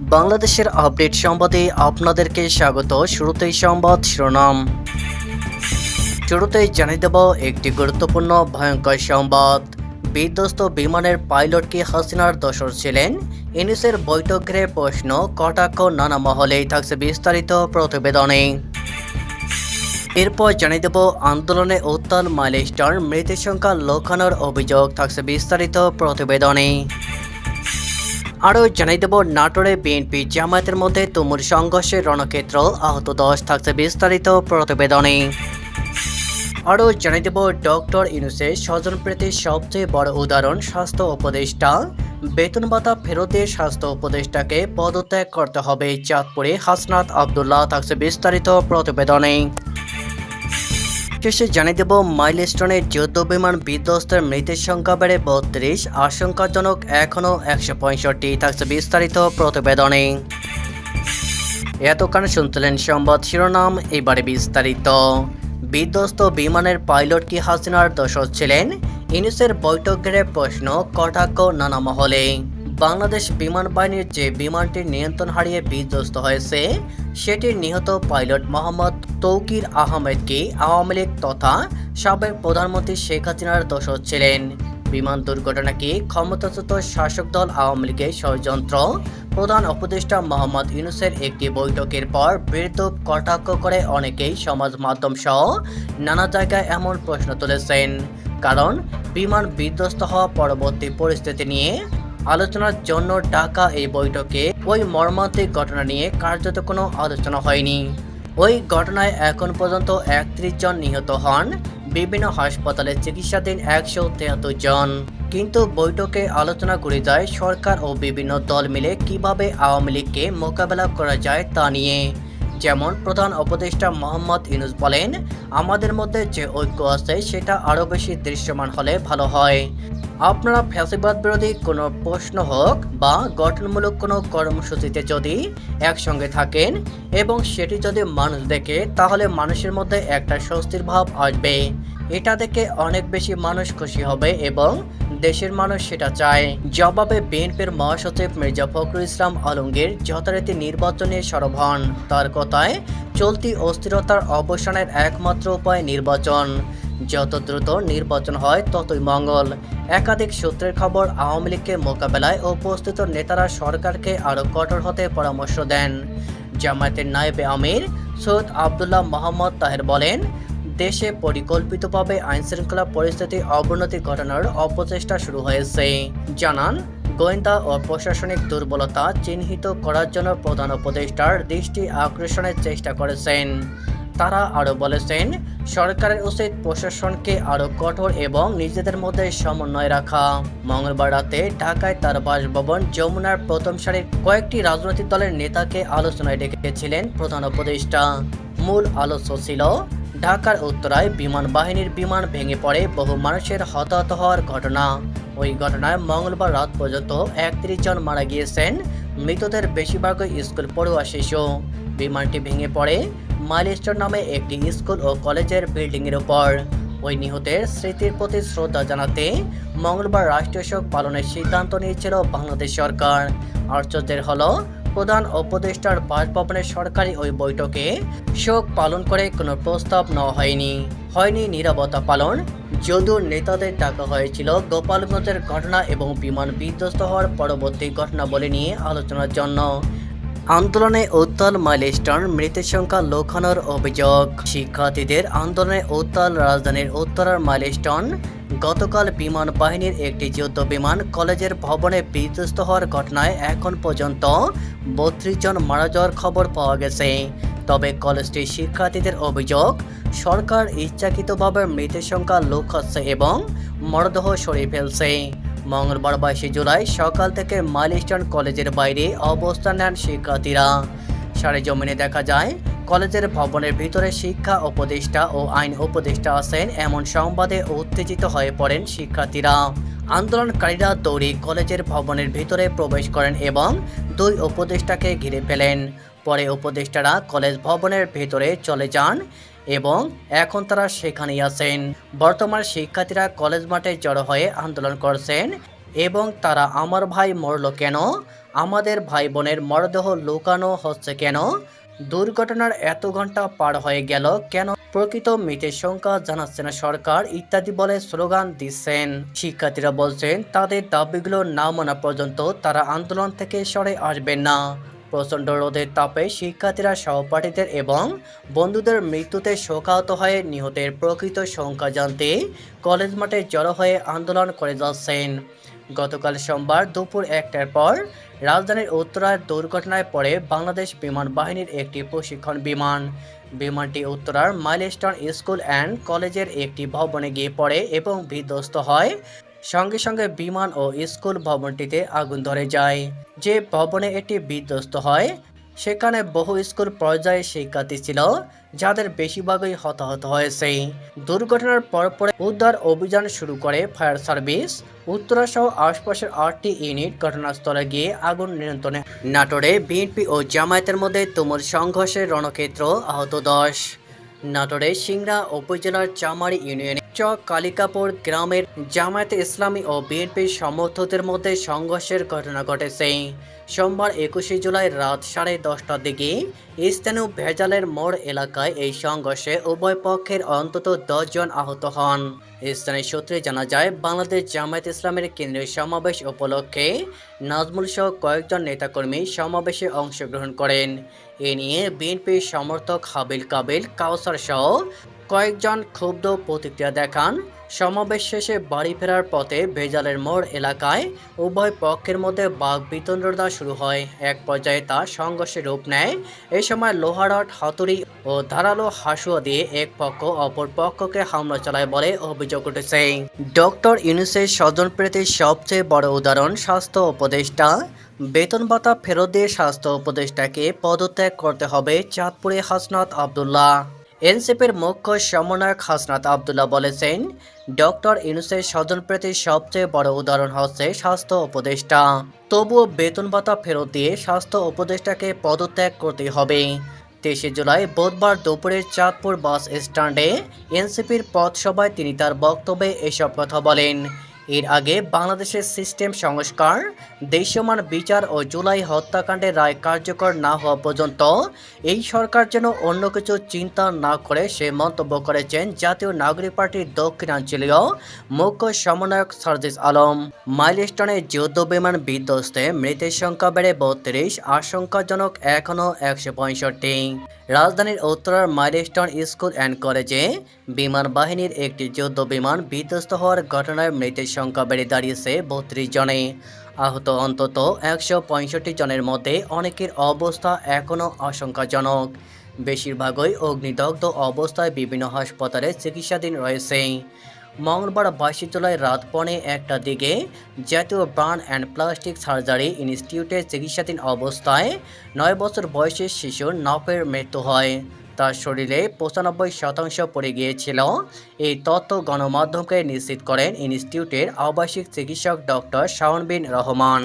বাংলাদেশের আপডেট সংবাদে আপনাদেরকে স্বাগত। শুরুতেই সংবাদ শিরোনাম। শুরুতেই জানিয়ে দেব একটি গুরুত্বপূর্ণ ভয়ঙ্কর সংবাদ। বিধ্বস্ত বিমানের পাইলট কি হাসিনার দোসর ছিলেন? ইনিসের বৈঠক ঘিরে প্রশ্ন, কটাক্ষ নানা মহলেই থাকছে বিস্তারিত প্রতিবেদনে। এরপর জানিয়ে দেব আন্দোলনে উত্তাল মাইলস্টোন মৃতের সংখ্যা লোকানোর অভিযোগ থাকছে বিস্তারিত প্রতিবেদনে। আরও জানিয়ে দেব, নাটোরে বিএনপি জামায়াতের মধ্যে তুমুল সংঘর্ষের রণক্ষেত্র, আহত দশ থাকছে বিস্তারিত প্রতিবেদনে। আরও জানিয়ে দেব, ডক্টর ইনুসের স্বজনপ্রীতির সবচেয়ে বড় উদাহরণ, স্বাস্থ্য উপদেষ্টা। বেতন ভাতা ফেরত স্বাস্থ্য উপদেষ্টাকে পদত্যাগ করতে হবে। চাঁদপুরে হাসনাত আবদুল্লাহ থাকছে বিস্তারিত প্রতিবেদনে। শেষে জানিয়ে দেব, মাইলস্টোনের যুদ্ধ বিমান বিধ্বস্তের মৃতের সংখ্যা বেড়ে বত্রিশ, আশঙ্কাজনক এখনও একশো পঁয়ষট্টি, থাকছে বিস্তারিত প্রতিবেদনে। এতক্ষণ শুনছিলেন সংবাদ শিরোনাম, এবারে বিস্তারিত। বিধ্বস্ত বিমানের পাইলট কি হাসিনার দোষর ছিলেন? ইনুসের বৈঠক ঘিরে প্রশ্ন, কটাক্ষ নানা মহলে। বাংলাদেশ বিমান বাহিনীর যে বিমানটির নিয়ন্ত্রণ হারিয়ে বিধ্বস্ত হয়েছে, সেটির নিহত পাইলট মোহাম্মদ তৌকির আহমেদকে আওয়ামী লীগ তথা সাবেক প্রধানমন্ত্রী শেখ হাসিনার দোষর ছিলেন। বিমান দুর্ঘটনাকে ক্ষমতাচ্যুত শাসক দল আওয়ামী লীগের ষড়যন্ত্র প্রধান উপদেষ্টা মোহাম্মদ ইউনুসের একটি বৈঠকের পর বিরূপ কটাক্ষ করে অনেকেই সমাজ মাধ্যম সহ নানা জায়গায় এমন প্রশ্ন তুলেছেন। কারণ, বিমান বিধ্বস্ত হওয়া পরবর্তী পরিস্থিতি নিয়ে আলোচনার জন্য ডাকা এই বৈঠকে ওই মর্মান্তিক ঘটনা নিয়ে কার্যত কোনো আলোচনা হয়নি। ওই ঘটনায় এখন পর্যন্ত একত্রিশ জন নিহত হন। বিভিন্ন হাসপাতালে চিকিৎসাধীন একশো তেহাত্তর জন। কিন্তু বৈঠকে আলোচনা করে যায় সরকার ও বিভিন্ন দল মিলে কীভাবে আওয়ামী লীগকে মোকাবেলা করা যায় তা নিয়ে। যেমন প্রধান উপদেষ্টা মোহাম্মদ ইউনুস বলেন, আমাদের মধ্যে যে ঐক্য আছে, সেটা আরও বেশি দৃশ্যমান হলে ভালো হয়। আপনারা ফ্যাসিবাদ বিরোধী কোনো প্রশ্ন হোক বা গঠনমূলক কোনো কর্মসূচিতে যদি একসঙ্গে থাকেন এবং সেটি যদি মানুষ দেখে, তাহলে মানুষের মধ্যে একটা স্বস্তির ভাব আসবে। এটা দেখে অনেক বেশি মানুষ খুশি হবে এবং দেশের মানুষ সেটা চায়। জবাবে বিএনপির মহাসচিব মির্জা ফখরুল ইসলাম আলমগীর যথারীতি নির্বাচনে সরব হন। তার কথায়, চলতি অস্থিরতার অবসানের একমাত্র উপায় নির্বাচন। যত দ্রুত নির্বাচন হয়, ততই মঙ্গল। একাধিক সূত্রের খবর, আওয়ামী লীগকে মোকাবেলায় উপস্থিত নেতারা সরকারকে আরও কঠোর হতে পরামর্শ দেন। জামায়াতের নায়েবে আমির সৈয়দ আবদুল্লাহ মোহাম্মদ তাহের বলেন দেশে পরিকল্পিতভাবে আইনশৃঙ্খলা পরিস্থিতি অবনতি ঘটানোর অপচেষ্টা শুরু হয়েছে। জানান, গোয়েন্দা ও প্রশাসনিক দুর্বলতা চিহ্নিত করার জন্য প্রধান উপদেষ্টার দৃষ্টি আকর্ষণের চেষ্টা করেছেন। তারা আরও বলেছেন, সরকারের উচিত প্রশাসনকে আরও কঠোর এবং নিজেদের মধ্যে সমন্বয় রাখা। মঙ্গলবার রাতে ঢাকায় তার বাসভবন যমুনার প্রথম সারির কয়েকটি রাজনৈতিক দলের নেতাকে আলোচনায় ডেকেছিলেন প্রধান উপদেষ্টা। মূল আলোচ্য ছিল ঢাকার উত্তরায় বিমান বাহিনীর বিমান ভেঙে পড়ে বহু মানুষের হতাহত হওয়ার ঘটনা। ওই ঘটনায় মঙ্গলবার রাত পর্যন্ত একত্রিশ জন মারা গিয়েছেন। মৃতদের বেশিরভাগই স্কুল পড়ুয়া শিশু। বিমানটি ভেঙে পড়ে মাইলস্টোন নামে একটি স্কুল ও কলেজের বিল্ডিংয়ের উপর। ওই নিহতের স্মৃতির প্রতি শ্রদ্ধা জানাতে মঙ্গলবার রাষ্ট্রীয় শোক পালনের সিদ্ধান্ত নিয়েছিল বাংলাদেশ সরকার। আশ্চর্যের হলো প্রধান উপদেষ্টার বাসভবনের সরকারি ওই বৈঠকে শোক পালন করে কোনো প্রস্তাব নেওয়া হয়নি। হয়নি নিরাপত্তা পালন। যদুর নেতাদের ডাকা হয়েছিল গোপালগঞ্জের ঘটনা এবং বিমান বিধ্বস্ত হওয়ার পরবর্তী ঘটনা বলে নিয়ে আলোচনার জন্য। আন্দোলনে উত্তাল মাইলস্টোন, মৃতের সংখ্যা লোকানোর অভিযোগ। শিক্ষার্থীদের আন্দোলনে উত্তাল রাজধানীর উত্তরার মাইলস্টোন, গতকাল বিমান বাহিনীর একটি যুদ্ধ বিমান কলেজের ভবনে বিধ্বস্ত হওয়ার ঘটনায় এখন পর্যন্ত বত্রিশ জন মারা যাওয়ার খবর পাওয়া গেছে। তবে কলেজটির শিক্ষার্থীদের অভিযোগ, সরকার ইচ্ছাকৃতভাবে মৃতের সংখ্যা লুকাচ্ছে এবং মরদেহ সরিয়ে ফেলছে। মঙ্গলবার বাইশে জুলাই সকাল থেকে মাইলস্টোন কলেজের বাইরে অবস্থান নেন শিক্ষার্থীরা। সারে জমিনে দেখা যায় কলেজের ভবনের ভিতরে শিক্ষা উপদেষ্টা ও আইন উপদেষ্টা আছেন এমন সংবাদে উত্তেজিত হয়ে পড়েন শিক্ষার্থীরা। আন্দোলনকারীরা দৌড়ি কলেজের ভবনের ভিতরে প্রবেশ করেন এবং দুই উপদেষ্টাকে ঘিরে ফেলেন। পরে উপদেষ্টারা কলেজ ভবনের ভেতরে চলে যান এবং এখন তারা সেখানেই আছেন। বর্তমান শিক্ষার্থীরা কলেজ মাঠে জড়ো হয়ে আন্দোলন করছেন এবং তারা, আমার ভাই মরল কেন? আমাদের ভাই বোনের মরদেহ লুকানো হচ্ছে কেন? দুর্ঘটনার এত ঘণ্টা পার হয়ে গেল কেন? প্রকৃত মৃতের সংখ্যা জানাচ্ছে না সরকার, ইত্যাদি বলে স্লোগান দিচ্ছেন। শিক্ষার্থীরা বলছেন, তাদের দাবিগুলো না মানা পর্যন্ত তারা আন্দোলন থেকে সরে আসবেন না। প্রচণ্ড রোদের তাপে শিক্ষার্থীরা সহপাঠীদের এবং বন্ধুদের মৃত্যুতে শোকাহত হয়ে নিহতের প্রকৃত সংখ্যা জানতে কলেজ মাঠে জড়ো হয়ে আন্দোলন করে যাচ্ছেন। গতকাল সোমবার দুপুর একটার পর রাজধানীর উত্তরার দুর্ঘটনায় পড়ে বাংলাদেশ বিমান বাহিনীর একটি প্রশিক্ষণ বিমান। বিমানটি উত্তরার মাইলস্টন স্কুল অ্যান্ড কলেজের একটি ভবনে গিয়ে পড়ে এবং বিধ্বস্ত হয়। সঙ্গে সঙ্গে বিমান ও স্কুল ভবনটিতে আগুন ধরে যায়। যে ভবনে এটি বিধ্বস্ত হয় সেখানে বহু স্কুল পর্যায়ে শিক্ষার্থী ছিল, যাদের বেশিরভাগই হতাহত হয়েছে। দুর্ঘটনার পরপরে উদ্ধার অভিযান শুরু করে ফায়ার সার্ভিস। উত্তরা সহ আশপাশের আটটি ইউনিট ঘটনাস্থলে গিয়ে আগুন নিয়ন্ত্রণে নাটোরে বিএনপি ও জামায়াতের মধ্যে তুমুল সংঘর্ষের রণক্ষেত্র আহত দশ। নাটোরে সিংড়া উপজেলার চামারি ইউনিয়নে চক কালিকাপুর গ্রামের জামায়াতে ইসলামী ও বিএনপির সমর্থকদের মধ্যে সংঘর্ষের ঘটনা ঘটেছে। সোমবার একুশে জুলাই রাত সাড়ে দশটার দিকে স্থানীয় ভেজালের মোড় এলাকায় এই সংঘর্ষে উভয় পক্ষের অন্তত জন আহত হন। স্থানীয় সূত্রে জানা যায়, বাংলাদেশ জামায়াত ইসলামের কেন্দ্রীয় সমাবেশ উপলক্ষে নাজমুল সহ কয়েকজন নেতাকর্মী সমাবেশে অংশগ্রহণ করেন। এ নিয়ে বিএনপির সমর্থক হাবিল কাবিল, কাউসার সহ কয়েকজন ক্ষুব্ধ প্রতিক্রিয়া দেখান। সমাবেশ শেষে বাড়ি ফেরার পথে ভেজালের মোড় এলাকায় উভয় পক্ষের মধ্যে বাঘ বিতণ্ডতা শুরু হয়। এক পর্যায়ে তা সংঘর্ষে রূপ নেয়। এ সময় লোহারট, হাতুড়ি ও ধারালো হাসুয়া দিয়ে এক পক্ষ অপর পক্ষকে হামলা চালায় বলে অভিযোগ উঠেছে। ডক্টর ইউনুসের স্বজনপ্রীতির সবচেয়ে বড় উদাহরণ স্বাস্থ্য উপদেষ্টা। বেতন ভাতা ফেরত দিয়ে স্বাস্থ্য উপদেষ্টাকে পদত্যাগ করতে হবে চাঁদপুরে হাসনাত আবদুল্লাহ। এনসিপির মুখ্য সমন্বয়ক হাসনাত আবদুল্লাহ বলেছেন, ডক্টর ইউনুসের স্বজনপ্রীতির সবচেয়ে বড় উদাহরণ হচ্ছে স্বাস্থ্য উপদেষ্টা। তবুও বেতন ভাতা ফেরত দিয়ে স্বাস্থ্য উপদেষ্টাকে পদত্যাগ করতে হবে। তেইশে জুলাই বুধবার দুপুরের চাঁদপুর বাস স্ট্যান্ডে এনসিপির পথসভায় তিনি তার বক্তব্যে এসব কথা বলেন। এর আগে বাংলাদেশের সিস্টেম সংস্কার দেশমান বিচার ও জুলাই হত্যাকাণ্ডের রায় কার্যকর না হওয়া পর্যন্ত এই সরকার যেন অন্য কিছু চিন্তা না করে সে মন্তব্য করেছেন জাতীয় নাগরিক পার্টির দক্ষিণাঞ্চলীয় মুখ্য সমন্বয়ক সার্জিস আলম। মাইলস্টোনে যুদ্ধ বিমান বিধ্বস্তে মৃতের সংখ্যা বেড়ে বত্রিশ, আশঙ্কাজনক এখনও একশো পঁয়ষট্টি। রাজধানীর উত্তরার মাইলস্টোন স্কুল অ্যান্ড কলেজে বিমান বাহিনীর একটি যুদ্ধ বিমান বিধ্বস্ত হওয়ার ঘটনায় মৃতের সংখ্যা বেড়ে দাঁড়িয়েছে বত্রিশ জনে। আহত অন্তত একশো পঁয়ষট্টি জনের মধ্যে অনেকের অবস্থা এখনও আশঙ্কাজনক। বেশিরভাগই অগ্নিদগ্ধ অবস্থায় বিভিন্ন হাসপাতালে চিকিৎসাধীন রয়েছে। মঙ্গলবার বাইশে জুলাই রাত পনে একটা দিকে জাতীয় ব্রান অ্যান্ড প্লাস্টিক সার্জারি ইনস্টিটিউটে চিকিৎসাধীন অবস্থায় নয় বছর বয়সের শিশুর নফের মৃত্যু হয়। তার শরীরে পঁচানব্বই শতাংশ পড়ে গিয়েছিল। এই তথ্য গণমাধ্যমকে নিশ্চিত করেন ইনস্টিটিউটের আবাসিক চিকিৎসক ডক্টর শাহনবিন রহমান।